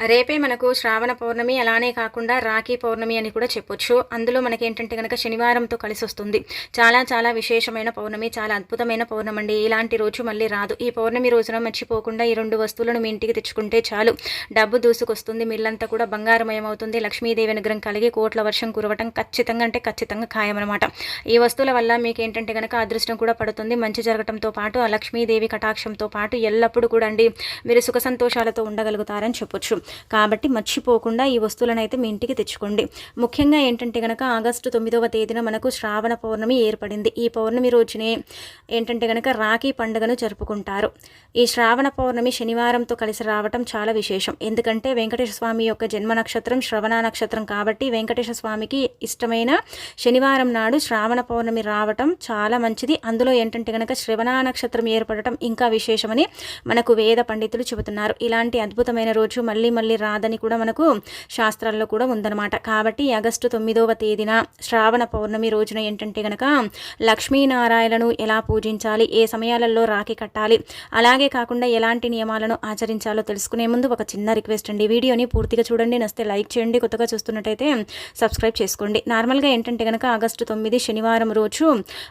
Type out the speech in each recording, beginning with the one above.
రేపే మనకు శ్రావణ పౌర్ణమి అలానే కాకుండా రాఖీ పౌర్ణమి అని కూడా చెప్పొచ్చు. అందులో మనకి ఏంటంటే కనుక శనివారంతో కలిసి వస్తుంది చాలా చాలా విశేషమైన పౌర్ణమి చాలా అద్భుతమైన పౌర్ణమి అండి ఇలాంటి రోజు మళ్ళీ రాదు. ఈ పౌర్ణమి రోజున మర్చిపోకుండా ఈ రెండు వస్తువులను మీ ఇంటికి తెచ్చుకుంటే చాలు. డబ్బు దూసుకొస్తుంది మిల్లంతా కూడా బంగారమయం అవుతుంది. లక్ష్మీదేవి అనుగ్రహం కలిగి కోట్ల వర్షం కురవటం ఖచ్చితంగా అంటే ఖచ్చితంగా ఖాయమనమాట ఈ వస్తువుల వల్ల మీకు ఏంటంటే కనుక అదృష్టం కూడా పడుతుంది. మంచి జరగటంతో పాటు ఆ లక్ష్మీదేవి కటాక్షంతో పాటు ఎల్లప్పుడూ కూడా అండి మీరు సుఖ సంతోషాలతో ఉండగలుగుతారని చెప్పొచ్చు. కాబట్టి మర్చిపోకుండా ఈ వస్తువులను అయితే మీ ఇంటికి తెచ్చుకోండి. ముఖ్యంగా ఏంటంటే కనుక ఆగస్టు తొమ్మిదవ తేదీన మనకు శ్రావణ పౌర్ణమి ఏర్పడింది. ఈ పౌర్ణమి రోజునే ఏంటంటే కనుక రాఖీ పండుగను జరుపుకుంటారు. ఈ శ్రావణ పౌర్ణమి శనివారంతో కలిసి రావటం చాలా విశేషం. ఎందుకంటే వెంకటేశ్వర స్వామి యొక్క జన్మ నక్షత్రం శ్రవణ నక్షత్రం కాబట్టి వెంకటేశ్వర స్వామికి ఇష్టమైన శనివారం నాడు శ్రావణ పౌర్ణమి రావటం చాలా మంచిది. అందులో ఏంటంటే కనుక శ్రవణ నక్షత్రం ఏర్పడటం ఇంకా విశేషమని మనకు వేద పండితులు చెబుతున్నారు. ఇలాంటి అద్భుతమైన రోజు మళ్ళీ మళ్ళీ రాదని కూడా మనకు శాస్త్రాల్లో కూడా ఉందన్నమాట. కాబట్టి ఆగస్టు తొమ్మిదవ తేదీన శ్రావణ పౌర్ణమి రోజున ఏంటంటే కనుక లక్ష్మీనారాయణను ఎలా పూజించాలి ఏ సమయాలలో రాఖీ కట్టాలి అలాగే కాకుండా ఎలాంటి నియమాలను ఆచరించాలో తెలుసుకునే ముందు ఒక చిన్న రిక్వెస్ట్ అండి. వీడియోని పూర్తిగా చూడండి నస్తే లైక్ చేయండి కొత్తగా చూస్తున్నట్టయితే సబ్స్క్రైబ్ చేసుకోండి. నార్మల్గా ఏంటంటే కనుక ఆగస్టు తొమ్మిది శనివారం రోజు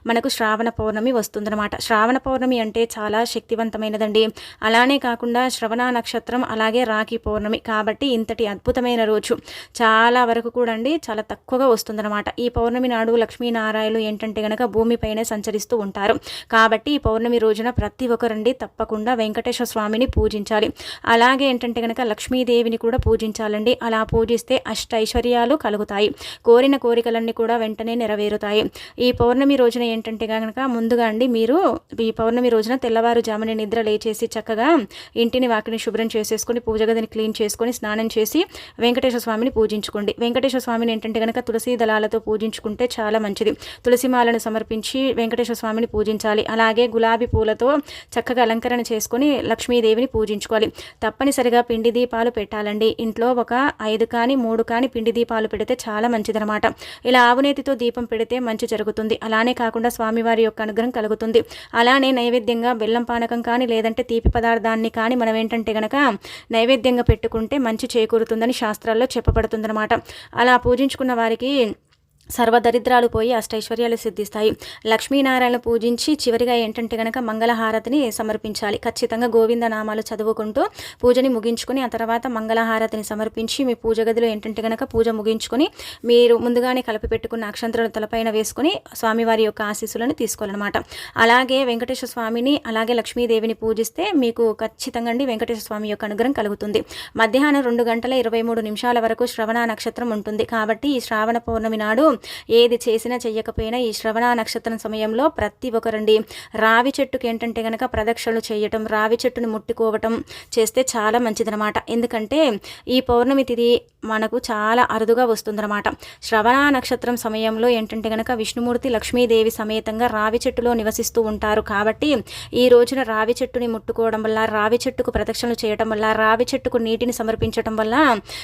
మనకు శ్రావణ పౌర్ణమి వస్తుందన్నమాట. శ్రావణ పౌర్ణమి అంటే చాలా శక్తివంతమైనదండి. అలానే కాకుండా శ్రవణ నక్షత్రం అలాగే రాఖీ పౌర్ణమి కాబట్టి ఇంతటి అద్భుతమైన రోజు. చాలా వరకు కూడా అండి చాలా తక్కువగా వస్తుందన్నమాట. ఈ పౌర్ణమి నాడు లక్ష్మీనారాయణలు ఏంటంటే గనక భూమిపైనే సంచరిస్తూ ఉంటారు. కాబట్టి ఈ పౌర్ణమి రోజున ప్రతి ఒక్కరండి తప్పకుండా వెంకటేశ్వర స్వామిని పూజించాలి. అలాగే ఏంటంటే గనక లక్ష్మీదేవిని కూడా పూజించాలండి. అలా పూజిస్తే అష్ట ఐశ్వర్యాలు కలుగుతాయి. కోరిన కోరికలన్నీ కూడా వెంటనే నెరవేరుతాయి. ఈ పౌర్ణమి రోజున ఏంటంటే కనుక ముందుగా అండి మీరు ఈ పౌర్ణమి రోజున తెల్లవారుజామున నిద్ర లేచేసి చక్కగా ఇంటిని వాకిని శుభ్రం చేసేసుకుని పూజ గదిని క్లీన్ చేసుకొని స్నానం చేసి వెంకటేశ్వర స్వామిని పూజించుకోండి. వెంకటేశ్వర స్వామిని ఏంటంటే కనుక తులసి దళాలతో పూజించుకుంటే చాలా మంచిది. తులసి మాలను సమర్పించి వెంకటేశ్వర స్వామిని పూజించాలి. అలాగే గులాబీ పూలతో చక్కగా అలంకరణ చేసుకొని లక్ష్మీదేవిని పూజించుకోవాలి. తప్పనిసరిగా పిండి దీపాలు పెట్టాలండి. ఇంట్లో ఒక ఐదు కానీ మూడు కానీ పిండి దీపాలు పెడితే చాలా మంచిదనమాట ఇలా ఆవునేతితో దీపం పెడితే మంచి జరుగుతుంది. అలానే కాకుండా స్వామివారి యొక్క అనుగ్రహం కలుగుతుంది. అలానే నైవేద్యంగా బెల్లం పానకం కానీ లేదంటే తీపి పదార్థాన్ని కానీ మనం ఏంటంటే గనక నైవేద్యంగా పెట్టు పెట్టుకుంటే మంచి చేకూరుతుందని శాస్త్రాల్లో చెప్పబడుతుందన్నమాట. అలా పూజించుకున్న వారికి సర్వదరిద్రాలు పోయి అష్టైశ్వర్యాలు సిద్ధిస్తాయి. లక్ష్మీనారాయణ పూజించి చివరిగా ఏంటంటే కనుక మంగళహారతిని సమర్పించాలి. ఖచ్చితంగా గోవింద నామాలు చదువుకుంటూ పూజని ముగించుకొని ఆ తర్వాత మంగళహారతిని సమర్పించి మీ పూజ గదిలో ఏంటంటే కనుక పూజ ముగించుకొని మీరు ముందుగానే కలిపి పెట్టుకున్న అక్షంతరాలు తలపైన వేసుకొని స్వామివారి యొక్క ఆశీస్సులను తీసుకోవాలన్నమాట. అలాగే వెంకటేశ్వర స్వామిని అలాగే లక్ష్మీదేవిని పూజిస్తే మీకు ఖచ్చితంగా అండి వెంకటేశ్వర స్వామి యొక్క అనుగ్రహం కలుగుతుంది. మధ్యాహ్నం రెండు గంటల ఇరవై మూడు నిమిషాల వరకు శ్రవణ నక్షత్రం ఉంటుంది. కాబట్టి ఈ శ్రావణ పౌర్ణమి నాడు ఏది చేసినా చేయకపోయినా ఈ శ్రవణ నక్షత్రం సమయంలో ప్రతి ఒక్కరండి రావి చెట్టుకి ఏంటంటే కనుక ప్రదక్షిణలు చేయటం రావి చెట్టుని ముట్టుకోవటం చేస్తే చాలా మంచిదనమాట. ఎందుకంటే ఈ పౌర్ణమి తిథి మనకు చాలా అరుదుగా వస్తుందన్నమాట శ్రవణ నక్షత్రం సమయంలో ఏంటంటే కనుక విష్ణుమూర్తి లక్ష్మీదేవి సమేతంగా రావి చెట్టులో నివసిస్తూ ఉంటారు. కాబట్టి ఈ రోజున రావి చెట్టుని ముట్టుకోవడం వల్ల రావి చెట్టుకు ప్రదక్షిణలు చేయటం వల్ల రావి చెట్టుకు నీటిని సమర్పించడం వల్ల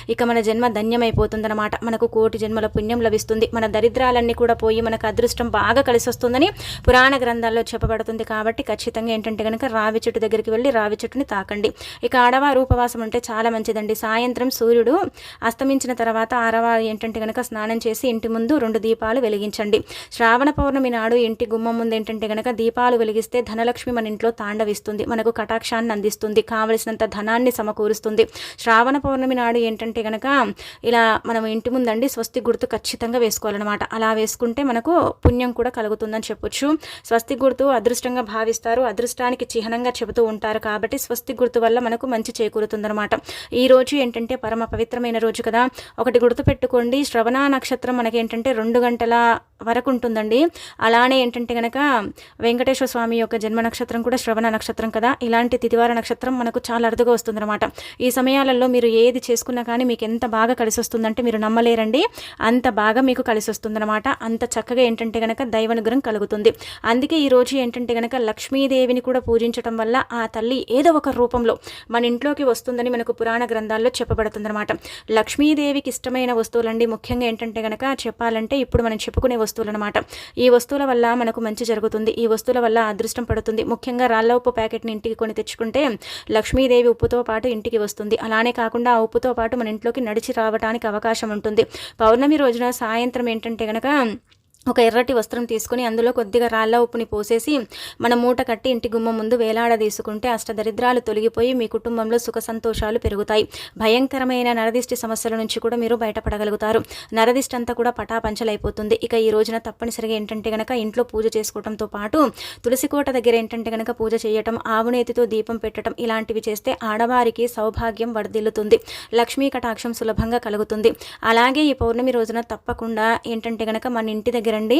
ఇక మన జన్మ ధన్యమైపోతుందన్నమాట మనకు కోటి జన్మల పుణ్యం లభిస్తుంది. మన దరిద్రాలన్నీ కూడా పోయి మనకు అదృష్టం బాగా కలిసి వస్తుందని పురాణ గ్రంథాల్లో చెప్పబడుతుంది కాబట్టి ఖచ్చితంగా ఏంటంటే కనుక రావి చెట్టు దగ్గరికి వెళ్ళి రావి చెట్టుని తాకండి. ఇక ఆడవారు ఉపవాసం ఉంటే చాలా మంచిదండి. సాయంత్రం సూర్యుడు అస్తమించిన తర్వాత ఆడవారు ఏంటంటే కనుక స్నానం చేసి ఇంటి ముందు రెండు దీపాలు వెలిగించండి. శ్రావణ పౌర్ణమి నాడు ఇంటి గుమ్మం ముందు ఏంటంటే కనుక దీపాలు వెలిగిస్తే ధనలక్ష్మి మన ఇంట్లో తాండవిస్తుంది. మనకు కటాక్షాన్ని అందిస్తుంది. కావలసినంత ధనాన్ని సమకూరుస్తుంది. శ్రావణ పౌర్ణమి నాడు ఏంటంటే కనుక ఇలా మనం ఇంటి ముందండి స్వస్తి గుర్తు ఖచ్చితంగా వేసుకోవాలన్నమాట. అలా వేసుకుంటే మనకు పుణ్యం కూడా కలుగుతుందని చెప్పొచ్చు. స్వస్తి గుర్తు అదృష్టంగా భావిస్తారు. అదృష్టానికి చిహ్నంగా చెబుతూ ఉంటారు కాబట్టి స్వస్తి గుర్తు వల్ల మనకు మంచి చేకూరుతుందన్నమాట. ఈ రోజు ఏంటంటే పరమ పవిత్రమైన రోజు కదా. ఒకటి గుర్తుపెట్టుకోండి. శ్రవణ నక్షత్రం మనకి ఏంటంటే రెండు గంటల వరకు ఉంటుందండి. అలానే ఏంటంటే కనుక వెంకటేశ్వర స్వామి యొక్క జన్మ నక్షత్రం కూడా శ్రవణ నక్షత్రం కదా. ఇలాంటి తిదివార నక్షత్రం మనకు చాలా అరుదుగా వస్తుందన్నమాట. ఈ సమయాలలో మీరు ఏది చేసుకున్నా కానీ మీకు ఎంత బాగా కలిసి వస్తుందంటే మీరు నమ్మలేరండి. అంత బాగా మీకు కలిసి వస్తుందన్నమాట అంత చక్కగా ఏంటంటే కనుక దైవానుగ్రహం కలుగుతుంది. అందుకే ఈ రోజు ఏంటంటే కనుక లక్ష్మీదేవిని కూడా పూజించడం వల్ల ఆ తల్లి ఏదో ఒక రూపంలో మన ఇంట్లోకి వస్తుందని మనకు పురాణ గ్రంథాల్లో చెప్పబడుతుందన్నమాట. లక్ష్మీదేవికి ఇష్టమైన వస్తువులండి ముఖ్యంగా ఏంటంటే కనుక చెప్పాలంటే ఇప్పుడు మనం చెప్పుకునే వస్తువులు అనమాట ఈ వస్తువుల వల్ల మనకు మంచి జరుగుతుంది. ఈ వస్తువుల వల్ల అదృష్టం పడుతుంది. ముఖ్యంగా రాళ్ళ ఉప్పు ప్యాకెట్ని ఇంటికి కొని తెచ్చుకుంటే లక్ష్మీదేవి ఉప్పుతో పాటు ఇంటికి వస్తుంది. అలానే కాకుండా ఆ ఉప్పుతో పాటు మన ఇంట్లోకి నడిచి రావడానికి అవకాశం ఉంటుంది. పౌర్ణమి రోజున సాయంత్రం ఏంటంటే కనుక ఒక ఎర్రటి వస్త్రం తీసుకుని అందులో కొద్దిగా రాళ్ళ ఉప్పుని పోసేసి మన మూట కట్టి ఇంటి గుమ్మ ముందు వేలాడదీసుకుంటే అష్టదరిద్రాలు తొలగిపోయి మీ కుటుంబంలో సుఖ సంతోషాలు పెరుగుతాయి. భయంకరమైన నరదిష్టి సమస్యల నుంచి కూడా మీరు బయటపడగలుగుతారు. నరదిష్టి అంతా కూడా పటాపంచలైపోతుంది. ఇక ఈ రోజున తప్పనిసరిగా ఏంటంటే గనక ఇంట్లో పూజ చేసుకోవడంతో పాటు తులసి కోట దగ్గర ఏంటంటే గనక పూజ చేయటం ఆవునేతితో దీపం పెట్టడం ఇలాంటివి చేస్తే ఆడవారికి సౌభాగ్యం వడదిల్లుతుంది లక్ష్మీ కటాక్షం సులభంగా కలుగుతుంది. అలాగే ఈ పౌర్ణమి రోజున తప్పకుండా ఏంటంటే గనక మన ఇంటి దగ్గర దగ్గరండి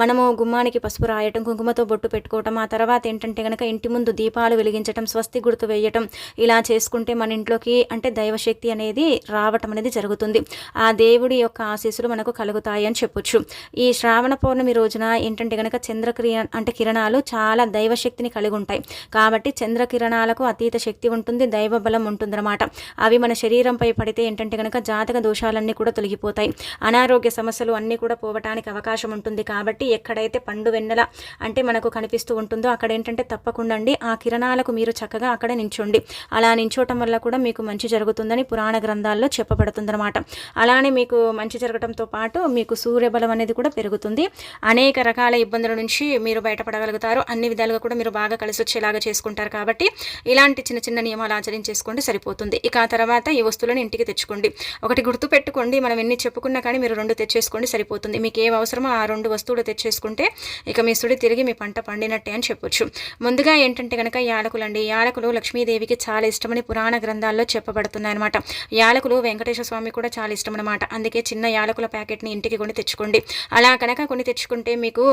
మనము గుమ్మానికి పసుపు రాయటం కుంకుమతో బొట్టు పెట్టుకోవటం ఆ తర్వాత ఏంటంటే కనుక ఇంటి ముందు దీపాలు వెలిగించటం స్వస్తి గుర్తు వేయటం ఇలా చేసుకుంటే మన ఇంట్లోకి అంటే దైవశక్తి అనేది రావటం అనేది జరుగుతుంది. ఆ దేవుడి యొక్క ఆశీస్సులు మనకు కలుగుతాయి అని చెప్పొచ్చు. ఈ శ్రావణ పౌర్ణమి రోజున ఏంటంటే కనుక చంద్రక్రియ అంటే కిరణాలు చాలా దైవశక్తిని కలిగి ఉంటాయి. కాబట్టి చంద్రకిరణాలకు అతీత శక్తి ఉంటుంది దైవ బలం ఉంటుందన్నమాట. అవి మన శరీరంపై పడితే ఏంటంటే కనుక జాతక దోషాలన్నీ కూడా తొలగిపోతాయి. అనారోగ్య సమస్యలు అన్నీ కూడా పోవటానికి అవకాశం ఉంటుంది. కాబట్టి ఎక్కడైతే పండు వెన్నెల అంటే మనకు కనిపిస్తూ ఉంటుందో అక్కడ ఏంటంటే తప్పకుండా అండి ఆ కిరణాలకు మీరు చక్కగా అక్కడ నించోండి. అలా నించోటం వల్ల కూడా మీకు మంచి జరుగుతుందని పురాణ గ్రంథాల్లో చెప్పబడుతుందన్నమాట. అలానే మీకు మంచి జరగడంతో పాటు మీకు సూర్యబలం అనేది కూడా పెరుగుతుంది. అనేక రకాల ఇబ్బందుల నుంచి మీరు బయటపడగలుగుతారు. అన్ని విధాలుగా కూడా మీరు బాగా కలిసి వచ్చేలాగా చేసుకుంటారు కాబట్టి ఇలాంటి చిన్న చిన్న నియమాలు ఆచరించేసుకోండి సరిపోతుంది. ఇక ఆ తర్వాత ఈ వస్తువులను ఇంటికి తెచ్చుకోండి. ఒకటి గుర్తు పెట్టుకోండి మనం ఎన్ని చెప్పుకున్నా కానీ మీరు రెండు తెచ్చేసుకోండి సరిపోతుంది. మీకు ఏ అవసరమో ఆ రెండు వస్తువులు తెచ్చేసుకుంటే ఇక మీ సుడి తిరిగి మీ పంట పండినట్టే అని చెప్పొచ్చు. ముందుగా ఏంటంటే కనుక యాలకులు అండి. యాలకులు లక్ష్మీదేవికి చాలా ఇష్టమని పురాణ గ్రంథాల్లో చెప్పబడుతున్నాయి అనమాట యాలకులు వెంకటేశ్వర స్వామి కూడా చాలా ఇష్టం అనమాట అందుకే చిన్న యాలకుల ప్యాకెట్ని ఇంటికి కొని తెచ్చుకోండి. అలా కనుక కొని తెచ్చుకుంటే మీకు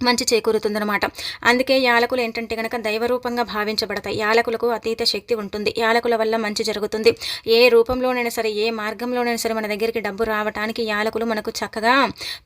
మంచి చేకూరుతుందనమాట అందుకే యాలకులు ఏంటంటే కనుక దైవరూపంగా భావించబడతాయి. యాలకులకు అతీత శక్తి ఉంటుంది. యాలకుల వల్ల మంచి జరుగుతుంది. ఏ రూపంలోనైనా సరే ఏ మార్గంలోనైనా సరే మన దగ్గరికి డబ్బు రావడానికి యాలకులు మనకు చక్కగా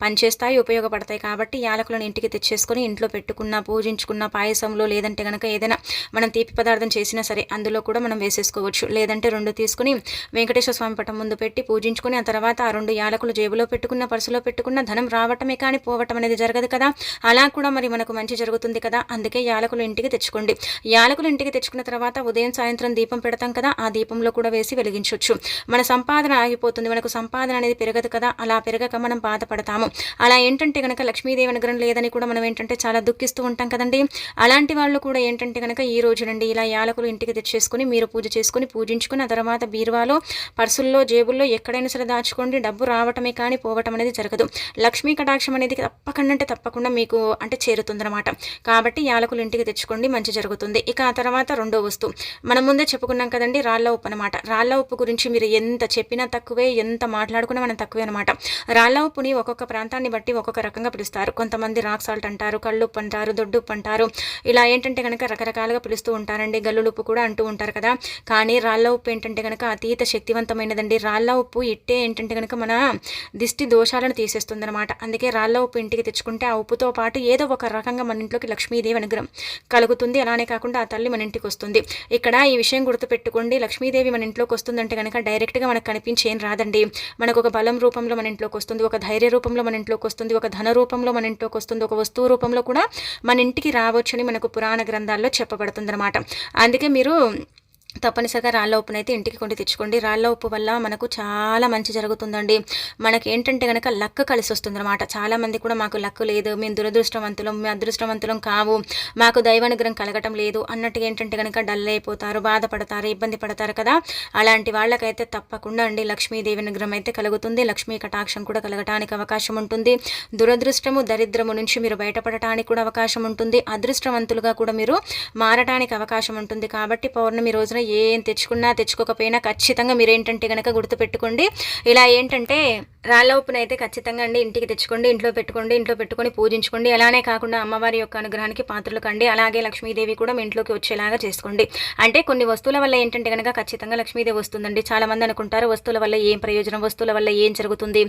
పనిచేస్తాయి ఉపయోగపడతాయి. కాబట్టి యాలకులను ఇంటికి తెచ్చేసుకొని ఇంట్లో పెట్టుకున్న పూజించుకున్న పాయసంలో లేదంటే కనుక ఏదైనా మనం తీపి పదార్థం చేసినా సరే అందులో కూడా మనం వేసేసుకోవచ్చు. లేదంటే రెండు తీసుకుని వెంకటేశ్వర స్వామి పటం ముందు పెట్టి పూజించుకొని ఆ తర్వాత ఆ రెండు యాలకులు జేబులో పెట్టుకున్న పర్సులో పెట్టుకున్న ధనం రావటమే కానీ పోవటం అనేది జరగదు కదా. అలా అలా కూడా మరి మనకు మంచి జరుగుతుంది కదా? అందుకే యాలకులు ఇంటికి తెచ్చుకోండి. యాలకులు ఇంటికి తెచ్చుకున్న తర్వాత ఉదయం సాయంత్రం దీపం పెడతాం కదా? ఆ దీపంలో కూడా వేసి వెలిగించవచ్చు మన సంపాదన ఆగిపోతుంది. మనకు సంపాదన అనేది పెరగదు కదా? అలా పెరగక మనం బాధపడతాము. అలా ఏంటంటే కనుక లక్ష్మీదేవి అనుగ్రహం లేదని కూడా మనం ఏంటంటే చాలా దుఃఖిస్తూ ఉంటాం కదండి? అలాంటి వాళ్ళు కూడా ఏంటంటే కనుక ఈ రోజు నుండి ఇలా యాలకులు ఇంటికి తెచ్చేసుకుని మీరు పూజ చేసుకుని పూజించుకుని ఆ తర్వాత బీరువాలో పర్సుల్లో జేబుల్లో ఎక్కడైనా సరే దాచుకోండి. డబ్బు రావటమే కానీ పోవటం అనేది జరగదు. లక్ష్మీ కటాక్షం అనేది తప్పకుండా అంటే తప్పకుండా మీకు అంటే చేరుతుందనమాట కాబట్టి యాలకులు ఇంటికి తెచ్చుకోండి మంచి జరుగుతుంది. ఇక ఆ తర్వాత రెండో వస్తువు. మనం ముందే చెప్పుకున్నాం కదండి రాళ్ళ ఉప్పు అనమాట రాళ్ళ ఉప్పు గురించి మీరు ఎంత చెప్పినా తక్కువే ఎంత మాట్లాడుకున్నా మనం తక్కువే అనమాట రాళ్ళ ఉప్పుని ఒక్కొక్క ప్రాంతాన్ని బట్టి ఒక్కొక్క రకంగా పిలుస్తారు. కొంతమంది రాక్ సాల్ట్ అంటారు కళ్ళుప్పు అంటారు దొడ్డుప్పు అంటారు. ఇలా ఏంటంటే కనుక రకరకాలుగా పిలుస్తూ ఉంటారండి గల్లులుప్పు కూడా అంటూ ఉంటారు కదా. కానీ రాళ్ళ ఉప్పు ఏంటంటే కనుక అతీత శక్తివంతమైనదండి. రాళ్ళ ఉప్పు ఇట్టే ఏంటంటే కనుక మన దిష్టి దోషాలను తీసేస్తుంది అనమాట అందుకే రాళ్ళ ఉప్పు ఇంటికి తెచ్చుకుంటే ఆ ఉప్పుతో పాటు ఏదో ఒక రకంగా మన ఇంట్లోకి లక్ష్మీదేవి అనుగ్రహం కలుగుతుంది. అలానే కాకుండా ఆ తల్లి మన ఇంటికి వస్తుంది. ఇక్కడ ఈ విషయం గుర్తుపెట్టుకోండి. లక్ష్మీదేవి మన ఇంట్లోకి వస్తుందంటే కనుక డైరెక్ట్గా మనకు కనిపించేం రాదండి. మనకు ఒక బలం రూపంలో మన ఇంట్లోకి వస్తుంది ఒక ధైర్య రూపంలో మన ఇంట్లోకి వస్తుంది ఒక ధన రూపంలో మన ఇంట్లోకి వస్తుంది ఒక వస్తువు రూపంలో కూడా మన ఇంటికి రావచ్చని మనకు పురాణ గ్రంథాల్లో చెప్పబడుతుంది అందుకే మీరు తప్పనిసరిగా రాళ్ళ ఉప్పునైతే అయితే ఇంటికి కొండి తెచ్చుకోండి. రాళ్ళ ఉప్పు వల్ల మనకు చాలా మంచి జరుగుతుందండి. మనకి ఏంటంటే కనుక లక్ కలిసి వస్తుందన్నమాట చాలామంది కూడా మాకు లక్కు లేదు మేము దురదృష్టవంతులం మేము అదృష్టవంతులం కావు మాకు దైవానుగ్రహం కలగటం లేదు అన్నట్టుగా ఏంటంటే కనుక డల్ అయిపోతారు బాధపడతారు ఇబ్బంది పడతారు కదా. అలాంటి వాళ్ళకైతే తప్పకుండా అండి లక్ష్మీదేవి అనుగ్రహం అయితే కలుగుతుంది. లక్ష్మీ కటాక్షం కూడా కలగటానికి అవకాశం ఉంటుంది. దురదృష్టము దరిద్రము నుంచి మీరు బయటపడటానికి కూడా అవకాశం ఉంటుంది. అదృష్టవంతులుగా కూడా మీరు మారటానికి అవకాశం ఉంటుంది. కాబట్టి పౌర్ణమి రోజున ఏం తెచ్చుకున్నా తెచ్చుకోకపోయినా ఖచ్చితంగా మీరు ఏంటంటే కనుక గుర్తుపెట్టుకోండి. ఇలా ఏంటంటే రాళ్ళ ఉప్పునైతే ఖచ్చితంగా అండి ఇంటికి తెచ్చుకోండి ఇంట్లో పెట్టుకోండి ఇంట్లో పెట్టుకొని పూజించుకోండి. అలానే కాకుండా అమ్మవారి యొక్క అనుగ్రహానికి పాత్రలు కండి. అలాగే లక్ష్మీదేవి కూడా మీ ఇంట్లోకి వచ్చేలాగా చేసుకోండి. అంటే కొన్ని వస్తువుల వల్ల ఏంటంటే కనుక ఖచ్చితంగా లక్ష్మీదేవి వస్తుందండి. చాలామంది అనుకుంటారు వస్తువుల వల్ల ఏం ప్రయోజనం వస్తువుల వల్ల ఏం జరుగుతుంది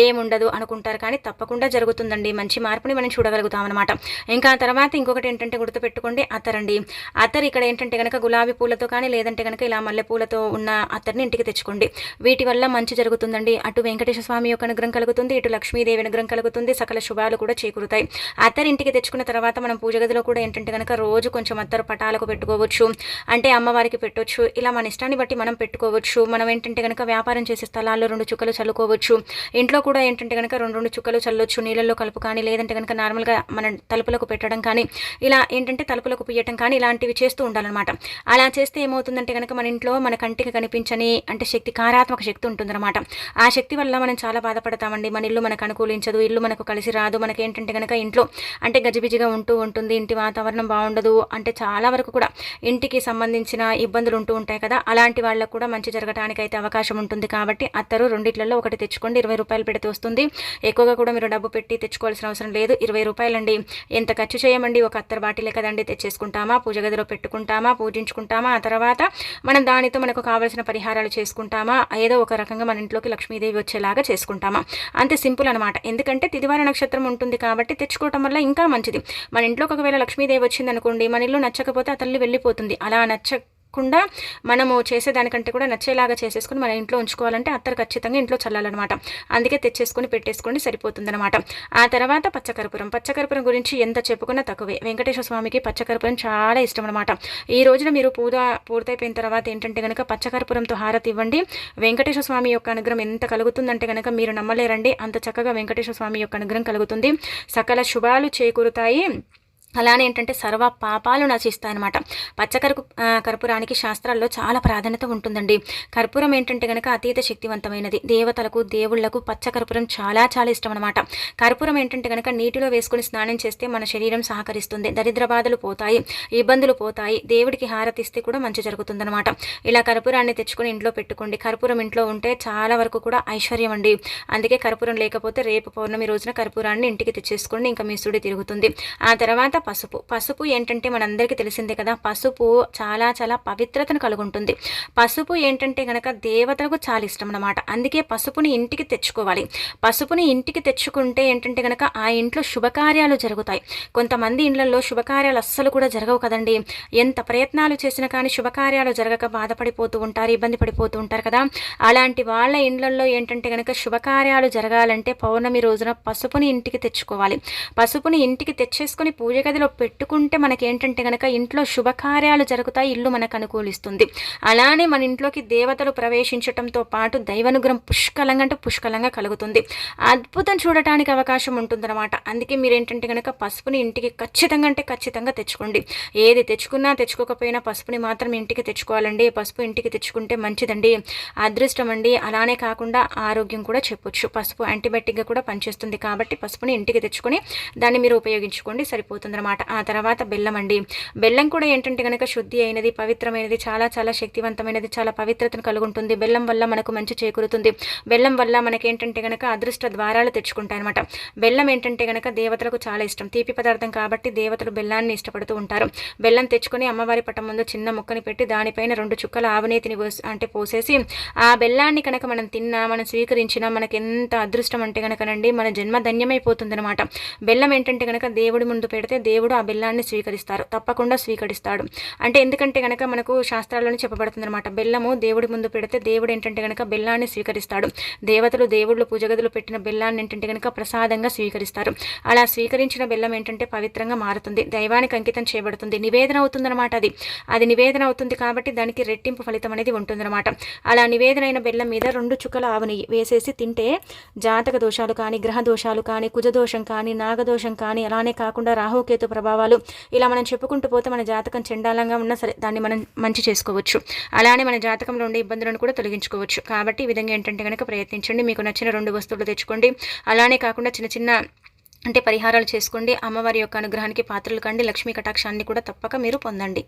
ఏం ఉండదు అనుకుంటారు. కానీ తప్పకుండా జరుగుతుందండి. మంచి మార్పుని మనం చూడగలుగుతాం అనమాట ఇంకా తర్వాత ఇంకొకటి ఏంటంటే గుర్తుపెట్టుకోండి అతరండి. అతర్ ఇక్కడ ఏంటంటే కనుక గులాబీ పూలతో కానీ లేదంటే కనుక ఇలా మల్లెపూలతో ఉన్న అత్తర్ని ఇంటికి తెచ్చుకోండి. వీటి వల్ల మంచి జరుగుతుందండి. అటు వెంకటేశ్వర స్వామి యొక్క అనుగ్రహం కలుగుతుంది ఇటు లక్ష్మీదేవి అనుగ్రహం కలుగుతుంది సకల శుభాలు కూడా చేకూరుతాయి. అత్తరి ఇంటికి తెచ్చుకున్న తర్వాత మనం పూజ గదిలో కూడా ఏంటంటే కనుక రోజు కొంచెం అత్తరు పటాలకు పెట్టుకోవచ్చు. అంటే అమ్మవారికి పెట్టవచ్చు ఇలా మన ఇష్టాన్ని బట్టి మనం పెట్టుకోవచ్చు. మనం ఏంటంటే కనుక వ్యాపారం చేసే స్థలాల్లో రెండు చుక్కలు చల్లుకోవచ్చు. ఇంట్లో కూడా ఏంటంటే కనుక రెండు రెండు చుక్కలు చల్లొచ్చు. నీళ్ళల్లో కలుపు కానీ లేదంటే కనుక నార్మల్గా మన తలుపులకు పెట్టడం కానీ ఇలా ఏంటంటే తలుపులకు పియ్యటం కానీ ఇలాంటివి చేస్తూ ఉండాలన్నమాట. అలా చేస్తే ఏమో ఏమవుతుందంటే కనుక మన ఇంట్లో మన కంటికి కనిపించని అంటే శక్తి కారాత్మక శక్తి ఉంటుందన్నమాట. ఆ శక్తి వల్ల మనం చాలా బాధపడతామండి. మన ఇల్లు మనకు అనుకూలించదు ఇల్లు మనకు కలిసి రాదు. మనకి ఏంటంటే కనుక ఇంట్లో అంటే గజిబిజిగా ఉంటూ ఉంటుంది ఇంటి వాతావరణం బాగుండదు అంటే చాలా వరకు కూడా ఇంటికి సంబంధించిన ఇబ్బందులు ఉంటూ ఉంటాయి కదా. అలాంటి వాళ్ళకు కూడా మంచి జరగడానికి అయితే అవకాశం ఉంటుంది కాబట్టి అత్తరు రెండిట్లలో ఒకటి తెచ్చుకోండి. ఇరవై రూపాయలు పెడితే వస్తుంది. ఎక్కువగా కూడా మీరు డబ్బు పెట్టి తెచ్చుకోవాల్సిన అవసరం లేదు. ఇరవై రూపాయలండి. ఎంత ఖర్చు చేయమండి? ఒక అత్తరు బాటిలే కదండి తెచ్చేసుకుంటామా? పూజ గదిలో పెట్టుకుంటామా? పూజించుకుంటామా? ఆ తర్వాత మనం దానితో మనకు కావాల్సిన పరిహారాలు చేసుకుంటామా? ఏదో ఒక రకంగా మన ఇంట్లోకి లక్ష్మీదేవి వచ్చేలాగా చేసుకుంటామా? అంతే సింపుల్ అనమాట ఎందుకంటే తిదివార నక్షత్రం ఉంటుంది కాబట్టి తెచ్చుకోవటం వల్ల ఇంకా మంచిది. మన ఇంట్లోకి ఒకవేళ లక్ష్మీదేవి వచ్చింది అనుకోండి మన ఇల్లు నచ్చకపోతే ఆ తల్లి వెళ్ళిపోతుంది. అలా నచ్చ కాకుండా మనము చేసేదానికంటే కూడా నచ్చేలాగా చేసేసుకుని మన ఇంట్లో ఉంచుకోవాలంటే అత్తరు ఖచ్చితంగా ఇంట్లో చల్లాలన్నమాట. అందుకే తెచ్చేసుకొని పెట్టేసుకొని సరిపోతుందన్నమాట. ఆ తర్వాత పచ్చకర్పూరం. పచ్చకర్పూరం గురించి ఎంత చెప్పుకున్నా తక్కువే. వెంకటేశ్వర స్వామికి పచ్చకర్పూరం చాలా ఇష్టం అనమాట ఈ రోజున మీరు పూజ పూర్తయిపోయిన తర్వాత ఏంటంటే కనుక పచ్చకర్పూరంతో హారతి ఇవ్వండి. వెంకటేశ్వర స్వామి యొక్క అనుగ్రహం ఎంత కలుగుతుందంటే కనుక మీరు నమ్మలేరండి. అంత చక్కగా వెంకటేశ్వర స్వామి యొక్క అనుగ్రహం కలుగుతుంది. సకల శుభాలు చేకూరుతాయి. అలానే ఏంటంటే సర్వ పాపాలు నశిస్తాయన్నమాట. పచ్చకరుపు కర్పూరానికి శాస్త్రాల్లో చాలా ప్రాధాన్యత ఉంటుందండి. కర్పూరం ఏంటంటే కనుక అతీత శక్తివంతమైనది. దేవతలకు దేవుళ్ళకు పచ్చకర్పూరం చాలా చాలా ఇష్టం అనమాట కర్పూరం ఏంటంటే కనుక నీటిలో వేసుకుని స్నానం చేస్తే మన శరీరం సహకరిస్తుంది. దరిద్ర బాధలు పోతాయి ఇబ్బందులు పోతాయి. దేవుడికి హారతిస్తే కూడా మంచి జరుగుతుందనమాట ఇలా కర్పూరాన్ని తెచ్చుకొని ఇంట్లో పెట్టుకోండి. కర్పూరం ఇంట్లో ఉంటే చాలా వరకు కూడా ఐశ్వర్యం అండి. అందుకే కర్పూరం లేకపోతే రేపు పౌర్ణమి రోజున కర్పూరాన్ని ఇంటికి తెచ్చేసుకోండి. ఇంకా మీ సుడి తిరుగుతుంది. ఆ తర్వాత పసుపు. పసుపు ఏంటంటే మనందరికీ తెలిసిందే కదా పసుపు చాలా చాలా పవిత్రతను కలుగుంటుంది. పసుపు ఏంటంటే కనుక దేవతలకు చాలా ఇష్టం అనమాట అందుకే పసుపుని ఇంటికి తెచ్చుకోవాలి. పసుపుని ఇంటికి తెచ్చుకుంటే ఏంటంటే కనుక ఆ ఇంట్లో శుభకార్యాలు జరుగుతాయి. కొంతమంది ఇండ్లలో శుభకార్యాలు అస్సలు కూడా జరగవు కదండి. ఎంత ప్రయత్నాలు చేసినా కానీ శుభకార్యాలు జరగక బాధపడిపోతూ ఉంటారు ఇబ్బంది పడిపోతూ ఉంటారు కదా. అలాంటి వాళ్ళ ఇండ్లలో ఏంటంటే కనుక శుభకార్యాలు జరగాలంటే పౌర్ణమి రోజున పసుపుని ఇంటికి తెచ్చుకోవాలి. పసుపుని ఇంటికి తెచ్చేసుకొని పూజగా గదిలో పెట్టుకుంటే మనకి ఏంటంటే కనుక ఇంట్లో శుభకార్యాలు జరుగుతాయి ఇల్లు మనకు అనుకూలిస్తుంది. అలానే మన ఇంట్లోకి దేవతలు ప్రవేశించడంతో పాటు దైవనుగ్రహం పుష్కలంగా అంటే పుష్కలంగా కలుగుతుంది. అద్భుతం చూడటానికి అవకాశం ఉంటుందన్నమాట. అందుకే మీరు ఏంటంటే కనుక పసుపుని ఇంటికి ఖచ్చితంగా అంటే ఖచ్చితంగా తెచ్చుకోండి. ఏది తెచ్చుకున్నా తెచ్చుకోకపోయినా పసుపుని మాత్రం ఇంటికి తెచ్చుకోవాలండి. పసుపు ఇంటికి తెచ్చుకుంటే మంచిదండి. అదృష్టం అండి. అలానే కాకుండా ఆరోగ్యం కూడా చెప్పొచ్చు. పసుపు యాంటీబయాటిక్గా కూడా పనిచేస్తుంది కాబట్టి పసుపుని ఇంటికి తెచ్చుకొని దాన్ని మీరు ఉపయోగించుకోండి సరిపోతుంది అనమాట ఆ తర్వాత బెల్లం అండి. బెల్లం కూడా ఏంటంటే కనుక శుద్ధి అయినది పవిత్రమైనది చాలా చాలా శక్తివంతమైనది చాలా పవిత్రతను కలుగుంటుంది. బెల్లం వల్ల మనకు మంచి చేకూరుతుంది. బెల్లం వల్ల మనకి ఏంటంటే కనుక అదృష్ట ద్వారాలు తెచ్చుకుంటాయి అనమాట బెల్లం ఏంటంటే కనుక దేవతలకు చాలా ఇష్టం. తీపి పదార్థం కాబట్టి దేవతలు బెల్లాన్ని ఇష్టపడుతూ ఉంటారు. బెల్లం తెచ్చుకొని అమ్మవారి పటం ముందు చిన్న ముక్కని పెట్టి దానిపైన రెండు చుక్కల ఆవునేతిని అంటే పోసేసి ఆ బెల్లాన్ని కనుక మనం తిన్నా మనం స్వీకరించినా మనకి ఎంత అదృష్టం అంటే కనుకనండి మన జన్మ ధన్యమైపోతుంది అనమాట బెల్లం ఏంటంటే కనుక దేవుడి ముందు పెడితే దేవుడు ఆ బెల్లాన్ని స్వీకరిస్తారు. తప్పకుండా స్వీకరిస్తాడు. అంటే ఎందుకంటే కనుక మనకు శాస్త్రాల్లోనే చెప్పబడుతుంది అనమాట బెల్లము దేవుడి ముందు పెడితే దేవుడు ఏంటంటే కనుక బెల్లాన్ని స్వీకరిస్తాడు. దేవతలు దేవుళ్ళు పూజగదులు పెట్టిన బెల్లాన్ని ఏంటంటే కనుక ప్రసాదంగా స్వీకరిస్తారు. అలా స్వీకరించిన బెల్లం ఏంటంటే పవిత్రంగా మారుతుంది. దైవానికి అంకితం చేయబడుతుంది. నివేదన అవుతుందన్నమాట అది. అది నివేదన అవుతుంది కాబట్టి దానికి రెట్టింపు ఫలితం అనేది ఉంటుందన్నమాట. అలా నివేదన అయిన బెల్లం మీద రెండు చుక్కల ఆవు నెయ్యి వేసేసి తింటే జాతక దోషాలు కానీ గ్రహ దోషాలు కానీ కుజదోషం కానీ నాగదోషం కానీ అలానే కాకుండా రాహుకేతు కేతు ప్రభావాలు. ఇలా మనం చెప్పుకుంటూ పోతే మన జాతకం చెండాలంగా ఉన్నా సరే దాన్ని మనం మంచి చేసుకోవచ్చు. అలానే మన జాతకంలో ఉండే ఇబ్బందులను కూడా తొలగించుకోవచ్చు. కాబట్టి ఈ విధంగా ఏంటంటే కనుక ప్రయత్నించండి. మీకు నచ్చిన రెండు వస్తువులు తెచ్చుకోండి. అలానే కాకుండా చిన్న చిన్న అంటే పరిహారాలు చేసుకోండి. అమ్మవారి యొక్క అనుగ్రహానికి పాత్రలు కండి. లక్ష్మీ కటాక్షాన్ని కూడా తప్పక మీరు పొందండి.